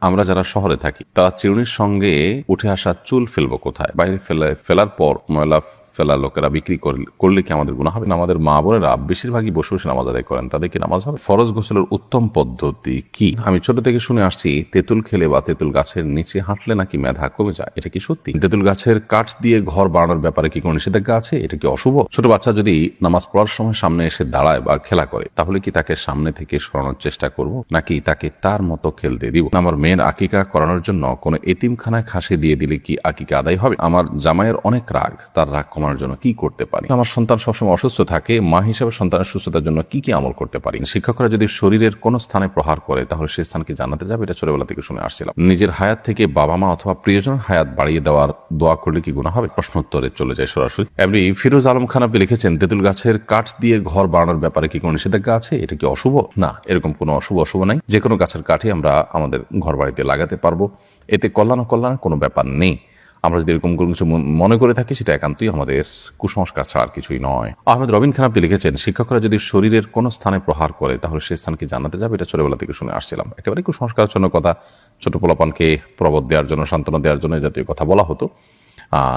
আমরা যারা শহরে থাকি, তারা চিরুনির সঙ্গে উঠে আসা চুল ফেলব কোথায়? বাইরে ফেলে, ফেলার পর ময়লা ফেলা লোকেরা বিক্রি করলে- কি আমাদের গুণা হবে? না, আমাদের মা বোনেরা বেশিরভাগই বসে বসে নামাজ আদায় করেন, তাদের কি নামাজ হবে? ফরজ গোসলের উত্তম পদ্ধতি কি? আমি ছোট থেকে শুনে আসছি, তেঁতুল খেলে বা তেঁতুল গাছের নিচে হাঁটলে নাকি মেধা কমে যায়? এটা কি সত্যি? তেঁতুল গাছের কাঠ দিয়ে ঘর বানানোর ব্যাপারে কি কোনো নিষেধাজ্ঞা আছে? এটা কি অশুভ? ছোট বাচ্চা যদি নামাজ পড়ার সময় সামনে এসে দাঁড়ায় বা খেলা করে, তাহলে কি তাকে সামনে থেকে সরানোর চেষ্টা করব? নাকি তাকে তার মতো খেলতে দিব? আমার মেয়ের আকিকা করানোর জন্য কোনো এতিমখানায় খাসি দিয়ে দিলে কি আকিকা আদায় হবে? আমার জামাইয়ের অনেক রাগ, তার রাগ কমানোর জন্য কি করতে পারি? আমার সন্তান সবসময় অসুস্থ থাকে, মা হিসেবে সন্তানের সুস্থতার জন্য কি কি আমল করতে পারি? শিক্ষকরা যদি শরীরের কোনো স্থানে প্রহার করে, তাহলে সেই স্থানকে জানাতে যাবে, এটা ছোটবেলা থেকে শুনে আসছিলাম। নিজের হায়াত থেকে বাবা মা অথবা প্রিয়জনের হায়াত বাড়িয়ে দেওয়ার দোয়া করলে কি গুণা হবে? প্রশ্ন উত্তরে চলে যায় সরাসরি। এমনি ফিরোজ আলম খান আপনি লিখেছেন, তেঁতুল গাছের কাঠ দিয়ে ঘর বানানোর ব্যাপারে কি কোনো নিষেধাজ্ঞা আছে? এটা কি অশুভ? না, এরকম কোনো অশুভ অশুভ নাই। যে কোনো গাছের কাঠই আমরা আমাদের ঘর বাড়িতে লাগাতে পারব। এতে কল্যাণ কল্যাণের কোনো ব্যাপার নেই। আমরা যদি এরকম কোনো কিছু মন- করে থাকি, সেটা একান্তই আমাদের কুসংস্কার ছাড়া কিছুই নয়। আহমেদ রবিন খান আপনি লিখেছেন, শিক্ষকরা যদি শরীরের কোনো স্থানে প্রহার করে, তাহলে সেই স্থানকে জানাতে যাবে, এটা ছোটবেলা থেকে শুনে আসছিলাম। একেবারে কুসংস্কার জন্য কথা। ছোট পোলাপানকে প্রবোধ দেওয়ার জন্য, সান্ত্বনা দেওয়ার জন্য জাতীয় কথা বলা হতো।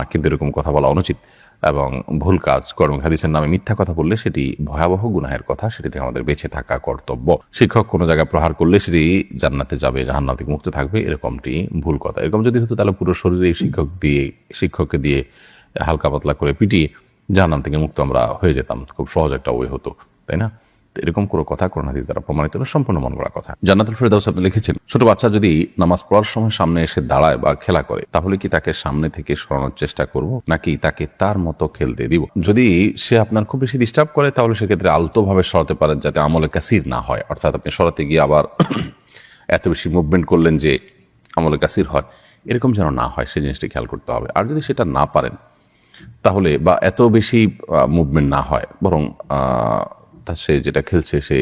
কিন্তু এরকম কথা বলা অনুচিত। এবং ভুল কাজ কর্ম হাদিসের নামে মিথ্যা কথা বললে সেটি ভয়াবহ গুনাহের কথা, সেটি থেকে আমাদের বেঁচে থাকা কর্তব্য। শিক্ষক কোনো জায়গায় প্রহার করলে সেটি জান্নাতে যাবে জাহান্ন থেকে মুক্ত থাকবে, এরকমটি ভুল কথা। এরকম যদি হতো তাহলে পুরো শরীরে শিক্ষক দিয়ে, শিক্ষককে দিয়ে হালকা পাতলা করে পিটিয়ে জাহান্নাম থেকে মুক্ত আমরা হয়ে যেতাম। খুব সহজ একটা ওই হতো, তাই না? এরকম কোনো কথা কোরআন হাদিস দ্বারা প্রমাণিত না, সম্পূর্ণ মন করা কথা। জান্নাতুল ফেরদাউস আপনি লিখেছেন, ছোট বাচ্চা যদি নামাজ পড়ার সময় সামনে এসে দাঁড়ায় বা খেলা করে, তাহলে কি তাকে সামনে থেকে সরানোর চেষ্টা করব, নাকি তাকে তার মতো খেলতে দিব? যদি সে আপনার খুব বেশি ডিস্টার্ব করে, তাহলে সেক্ষেত্রে আলতোভাবে সরাতে পারেন যাতে আমলে কাসির না হয়। অর্থাৎ আপনি সরাতে গিয়ে আবার এত বেশি মুভমেন্ট করলেন যে আমলে কাসির হয়। এরকম যেন না হয় সেই জিনিসটি খেয়াল করতে হবে। আর যদি সেটা না পারেন, তাহলে বা এত বেশি মুভমেন্ট না হয়, বরং তা সে যেটা খেলছে সে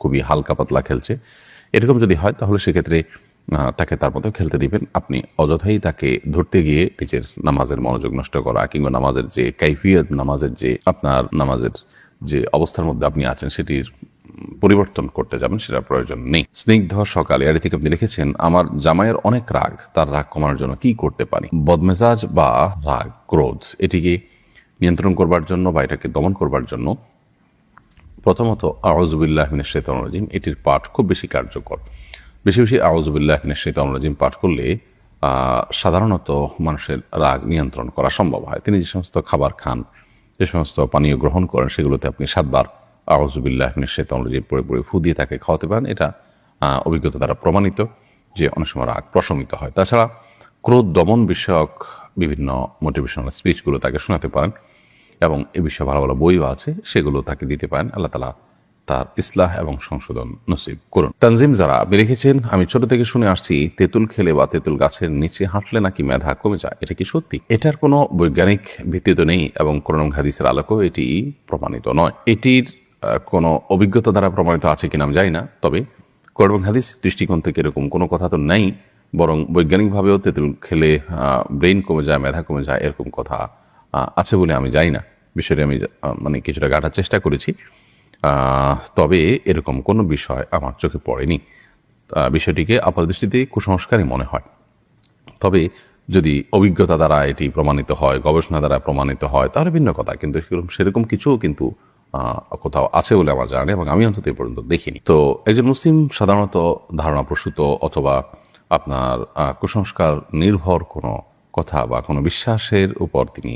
খুবই হালকা পাতলা খেলছে। এরকম যদি হয় তাহলে সেক্ষেত্রে তাকে তার মতো খেলতে দিবেন। আপনি অযথাই তাকে ধরতে গিয়ে নিজের নামাজের মনোযোগ নষ্ট করা কিংবা নামাজের যে কাইফিয়ত, নামাজের যে আপনার নামাজের যে অবস্থার মধ্যে আপনি আছেন সেটির পরিবর্তন করতে যাবেন সেটা প্রয়োজন নেই। স্নিগ্ধ সকালে আড়ি থেকে আপনি লিখেছেন, আমার জামাইয়ের অনেক রাগ, তার রাগ কমানোর জন্য কি করতে পারি? বদমেজাজ বা রাগ, ক্রোধ, এটিকে নিয়ন্ত্রণ করবার জন্য বা এটাকে দমন করবার জন্য প্রথমত আউজুবিল্লাহমিনের শেতন রাজিম, এটির পাঠ খুব বেশি কার্যকর। বেশি বেশি আউজুবিল্লাহমিনের শেতন পাঠ করলে সাধারণত মানুষের রাগ নিয়ন্ত্রণ করা সম্ভব হয়। তিনি যে সমস্ত খাবার খান, যে সমস্ত পানীয় গ্রহণ করেন, সেগুলোতে আপনি সাতবার আউজুবিল্লাহমিনের শেতন রাজিম পড়ে পরে ফু দিয়ে তাকে খাওয়াতে পারেন। এটা অভিজ্ঞতা দ্বারা প্রমাণিত যে অনেক সময় রাগ প্রশমিত হয়। তাছাড়া ক্রোধ দমন বিষয়ক বিভিন্ন মোটিভেশনাল স্পিচগুলো তাকে শোনাতে পারেন। এবং এ বিষয়ে ভালো ভালো বইও আছে, সেগুলো তাকে দিতে পারেন। আল্লাহ তালা তার ইসলাহ এবং সংশোধন নসিব করুন। তানজিম যারা, আপনি লিখেছেন আমি ছোট থেকে শুনে আসছি, তেঁতুল খেলে বা তেঁতুল গাছের নিচে হাঁটলে নাকি মেধা কমে যায়? এটা কি সত্যি? এটার কোনো বৈজ্ঞানিক ভিত্তি তো নেই এবং কোরআন হাদিসের আলোকেও এটি প্রমাণিত নয়। এটির কোনো অভিজ্ঞতা দ্বারা প্রমাণিত আছে কিনা আমি জানি না, তবে কোরআন হাদিস দৃষ্টিকোণ থেকে এরকম কোনো কথা তো নেই, বরং বৈজ্ঞানিকভাবেও তেঁতুল খেলে ব্রেইন কমে যায়, মেধা কমে যায়, এরকম কথা আছে বলে আমি জানি না। বিষয়টি আমি মানে কিছুটা গাটার চেষ্টা করেছি। তবে এরকম কোনো বিষয় আমার চোখে পড়েনি। বিষয়টিকে আপাত দৃষ্টিতে কুসংস্কারই মনে হয়। তবে যদি অভিজ্ঞতা দ্বারা এটি প্রমাণিত হয়, গবেষণা দ্বারা প্রমাণিত হয়, তাহলে ভিন্ন কথা। কিন্তু সেরকম সেরকম কিছুও কিন্তু কোথাও আছে বলে আমার জানা নেই এবং আমি অন্তত এ পর্যন্ত দেখিনি। তো একজন মুসলিম সাধারণত ধারণা প্রসূত অথবা আপনার কুসংস্কার নির্ভর কোনো কথা বা কোনো বিশ্বাসের উপর তিনি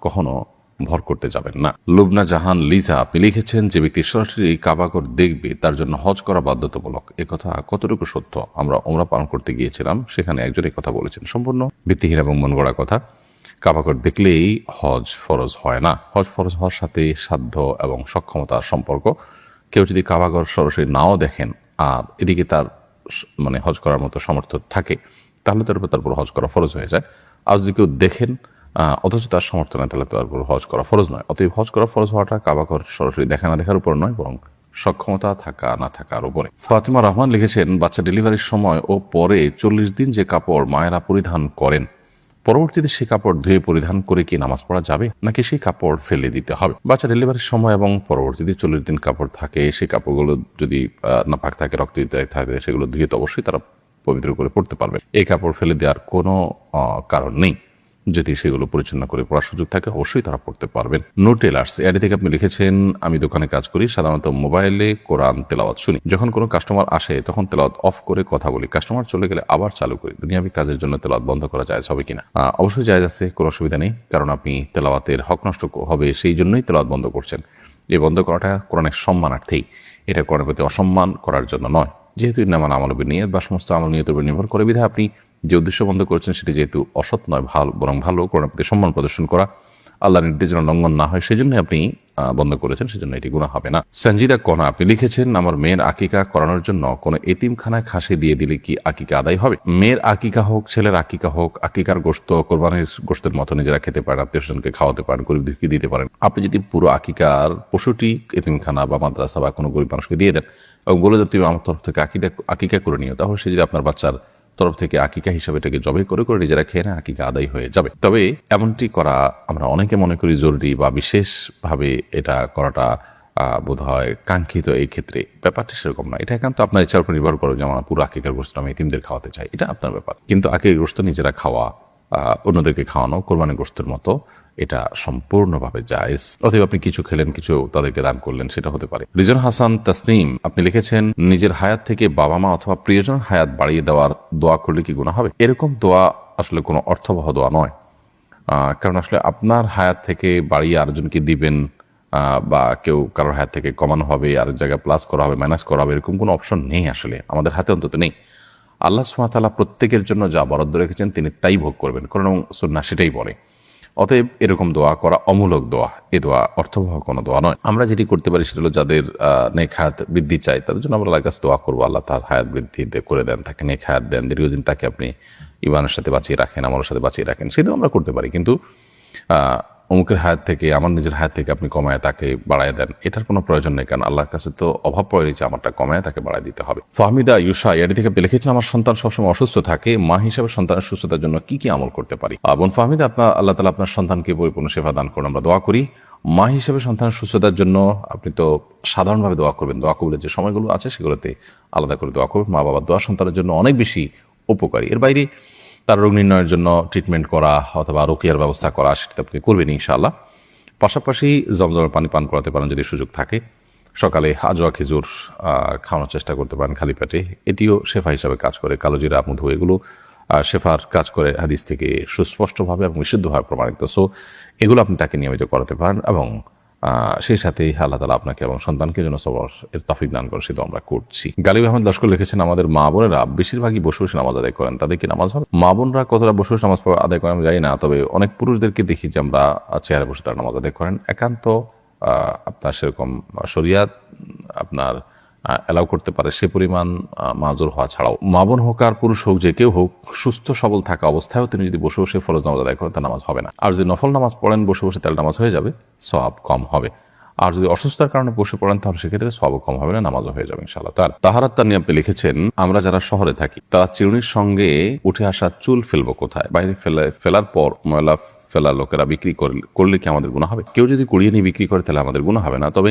কখনো ভর করতে যাবেন না। লুবনা জাহান লিজা, আপনি লিখেছেন যে ব্যক্তি সরাসরি কাবাগর দেখবে, তার জন্য হজ করা বাধ্যতামূলক। কথা কতটুকু সত্য? আমরা ওমরা পালন করতে গিয়েছিলাম, সেখানে একজন কথা বলেছেন। সম্পূর্ণ ভিত্তিহীন এবং মন গড়া কথা। কাবাগর দেখলেই হজ ফরজ হয় না। হজ ফরজ হওয়ার সাথে সাধ্য এবং সক্ষমতার সম্পর্ক। কেউ যদি কাবাগর সরাসরি নাও দেখেন, আর এদিকে তার মানে হজ করার মতো সামর্থ্য থাকে, তাহলে তার উপর তার উপর হজ করা ফরজ হয়ে যায়। আর যদি কেউ দেখেন অথচ তার সামর্থ্য নেই তাহলে তার উপর হজ করা ফরজ নয়। অতএব হজ করা ফরজ হওয়াটা কাবাকর সরাসরি দেখা না দেখার উপর নয় বরং সক্ষমতা থাকা না থাকার উপরে। ফাতিমা রহমান লিখেছেন বাচ্চা ডেলিভারির সময় ও পরে চল্লিশ দিন যে কাপড় মায়েরা পরিধান করেন পরবর্তীতে সেই কাপড় ধুয়ে পরিধান করে কি নামাজ পড়া যাবে নাকি সেই কাপড় ফেলে দিতে হবে? বাচ্চা ডেলিভারির সময় এবং পরবর্তীতে চল্লিশ দিন কাপড় থাকে সেই কাপড়গুলো যদি আহ, নাপাক থাকে রক্ত থাকে সেগুলো ধুয়ে তো অবশ্যই তারা পবিত্র করে পড়তে পারবে। এই কাপড় ফেলে দেওয়ার কোনো কারণ নেই। যদি সেগুলো পরিচ্ছন্ন করে পড়ার সুযোগ থাকে, অবশ্যই তারা পড়তে পারবেন। নো টেলার্স এডি থেকে আপনি লিখেছেন, আমি দোকানে কাজ করি, সাধারণত মোবাইলে কোরআন তেলাওয়াত শুনি। যখন কোনো কাস্টমার আসে, তখন তেলাওয়াত অফ করে কথা বলি। কাস্টমার চলে গেলে আবার চালু করি। দুনিয়াবি কাজের জন্য তেলাওয়াত বন্ধ করা যায় হবে কিনা? অবশ্যই জায়জ আছে, কোনো অসুবিধা নেই, কারণ আপনি তেলাওয়াতের হক নষ্ট হবে, সেই জন্যই তেলাওয়াত বন্ধ করছেন। এই বন্ধ করাটা কোরআনের সম্মানার্থেই। এটা কোরআনের প্রতি অসম্মান করার জন্য নয়। যেহেতু নামান আমলবের নিয়ত বা সমস্ত আমল নিয়তের উপর নির্ভর করে বিধায় আপনি যে উদ্দেশ্য বন্ধ করেছেন সেটি যেহেতু অসৎ নয়, ভালো, বরং ভালো কোরআনের প্রতি সম্মান প্রদর্শন করা। আল্লাহ নির্দেশ যেন লঙ্ঘন না হয় সেজন্য আপনি বন্ধ করেছেন, সেজন্য এটি গুণা হবে না। সঞ্জিদা কণা, আপনি লিখেছেন, আমার মেয়ের আকিকা করানোর জন্য কোনো এতিমখানায় খাসি দিয়ে দিলে কি আকিকা আদায় হবে? মেয়ের আকিকা হোক, ছেলের আকিকা হোক, আকিকার গোস্ত, কোরবানির গোস্তের মতো নিজেরা খেতে পারেন, আত্মীয় স্বজনকে খাওয়াতে পারেন, গরিব দুঃখী দিতে পারেন। আপনি যদি পুরো আকিকার পশুটি এতিমখানা বা মাদ্রাসা বা কোনো গরিব মানুষকে দিয়ে দেন এবং বলে যে তুমি আমার তরফ থেকে আকিকা আকিকা করে নিও, তাহলে সে যদি আপনার বাচ্চার তরফ থেকে আকিকা হিসাবে এটাকে জবে করে করে নিজেরা খেয়ে না আকিকা আদায় হয়ে যাবে। তবে এমনটি করা আমরা অনেকে মনে করি জরুরি বা বিশেষভাবে এটা করাটা বোধ হয় কাঙ্ক্ষিত এই ক্ষেত্রে। ব্যাপারটি সেরকম না। এটা একান্ত আপনার ইচ্ছার উপর নির্ভর করে যে আমরা পুরো আকিকার গোস্ত আমি এতিমদের খাওয়াতে চাই। এটা আপনার ব্যাপার। কিন্তু আকিকার গোস্ত নিজেরা খাওয়া অন্যদেরকে খাওয়ানো কোরবানি গোস্তের মতো, এটা সম্পূর্ণভাবে জায়েজ। অতএব আপনি কিছু খেলেন, কিছু তাদেরকে দান করলেন, সেটা হতে পারে। রিজন হাসান তাসনিম, আপনি লিখেছেন, নিজের হায়াত থেকে বাবা মা অথবা প্রিয়জন হায়াত বাড়িয়ে দেওয়ার দোয়া করলে কি গুণা হবে? এরকম দোয়া আসলে কোনো অর্থবহ দোয়া নয়। কারণ আসলে আপনার হায়াত থেকে বাড়িয়ে আরেকজনকে দিবেন বা কেউ কারোর হায়াত থেকে কমানো হবে আর জায়গায় প্লাস করা হবে মাইনাস করা হবে, এরকম কোনো অপশন নেই আসলে। আমাদের হাতে অন্তত নেই। আল্লাহ সুমাতালা প্রত্যেকের জন্য যা বরাদ্দ রেখেছেন, তিনি তাই ভোগ করবেন। কারণ সুন্না সেটাই বলে। অতএব এরকম দোয়া করা অমূলক দোয়া। এ দোয়া অর্থবহ কোনো দোয়া নয়। আমরা যেটি করতে পারি সেটা হলো যাদের হায়াত বৃদ্ধি চাই তাদের জন্য আমরা আল্লাহর কাছে দোয়া করব। আল্লাহ তার হায়াত বৃদ্ধি করে দেন, তাকে নেক হায়াত দেন। দীর্ঘদিন তাকে আপনি ইমানের সাথে বাঁচিয়ে রাখেন আমার সাথে বাঁচিয়ে রাখেন। সেটাও আমরা করতে পারি। কিন্তু অমুকের হায়াত থেকে, আমার নিজের হায়াত থেকে আপনি কমায় তাকে বাড়ায় দেন। এটার কোনো প্রয়োজন নেই, কারণ আল্লাহর কাছে তো অভাব পড়ে রয়েছে, আমারটা কমায় তাকে বাড়ায় দিতে হবে। ফাহমিদা ইউসা এটি থেকে আপনি লিখেছেন, আমার সন্তান সবসময় অসুস্থ থাকে, মা হিসাবে সন্তানের সুস্থতার জন্য কি কি আমল করতে পারি? বোন ফাহমিদা আপনার আল্লাহ তালা আপনার সন্তানকে পরিপূর্ণ সেবা দান করুন। আমরা দোয়া করি, মা হিসেবে সন্তানের সুস্থতার জন্য আপনি তো সাধারণভাবে দোয়া করবেন। দোয়া কবুলের যে সময়গুলো আছে, সেগুলোতে আলাদা করে দোয়া করবেন মা বাবার দোয়া সন্তানের জন্য অনেক বেশি উপকারী। এর বাইরে তার রোগ নির্ণয়ের জন্য ট্রিটমেন্ট করা অথবা রোকিয়ার ব্যবস্থা করা, সেটা আপনি করবেন ইনশাআল্লাহ। পাশাপাশি জমজমের পানি পান করাতে পারেন যদি সুযোগ থাকে। সকালে আজোয়া খেজুর খাওয়ানোর চেষ্টা করতে পারেন খালি পেটে। এটিও শেফা হিসাবে কাজ করে। কালোজিরা মধু এগুলো শেফার কাজ করে হাদিস থেকে সুস্পষ্টভাবে এবং বিশুদ্ধভাবে প্রমাণিত। সো এগুলো আপনি তাকে নিয়মিত করাতে পারেন এবং সেই সাথে আল্লাহ তালা আপনাকে এবং সন্তানকে যেন সবার এর তফিক দান করেন সেটা আমরা করছি। গালিব আহমদ লস্কর লিখেছেন, আমাদের মা বোনেরা বেশিরভাগই বসে বসে নামাজ আদায় করেন। তাদেরকে নামাজ হবে মা বোনরা কতটা বসে বসে নামাজ আদায় করেন আমি জানি না, তবে অনেক পুরুষদেরকে দেখি যে আমরা চেয়ারে বসে তারা নামাজ আদায় করেন। একান্ত আপনার সেরকম শরিয়াত, আপনার অ্যালাউ করতে পারে, সে পরিমাণ মাজুর হওয়া ছাড়াও। মা বোন হোক আর পুরুষ হোক, যে কেউ হোক, সুস্থ সবল থাকা অবস্থায়ও তিনি যদি বসে বসে ফরজ নামাজ আদায় করেন, তার নামাজ হবে না। আর যদি নফল নামাজ পড়েন, বসে বসে তাহলে নামাজ হয়ে যাবে সব কম হবে। আর যদি অসুস্থতার কারণে বসে পড়েন, তাহলে সেক্ষেত্রে সব কম হবে না, নামাজও হয়ে যাবে ইনশাআল্লাহ। তার তাহারাত তার নিয়ে আপনি লিখেছেন, আমরা যারা শহরে থাকি, তারা চিরুনির সঙ্গে উঠে আসা চুল ফেলব কোথায়? বাইরে ফেলে, ফেলার পর ময়লা ফেলা লোকেরা বিক্রি করলে কি আমাদের গুণা হবে? কেউ যদি কুড়িয়ে নিয়ে বিক্রি করে, তাহলে আমাদের গুণা হবে না। তবে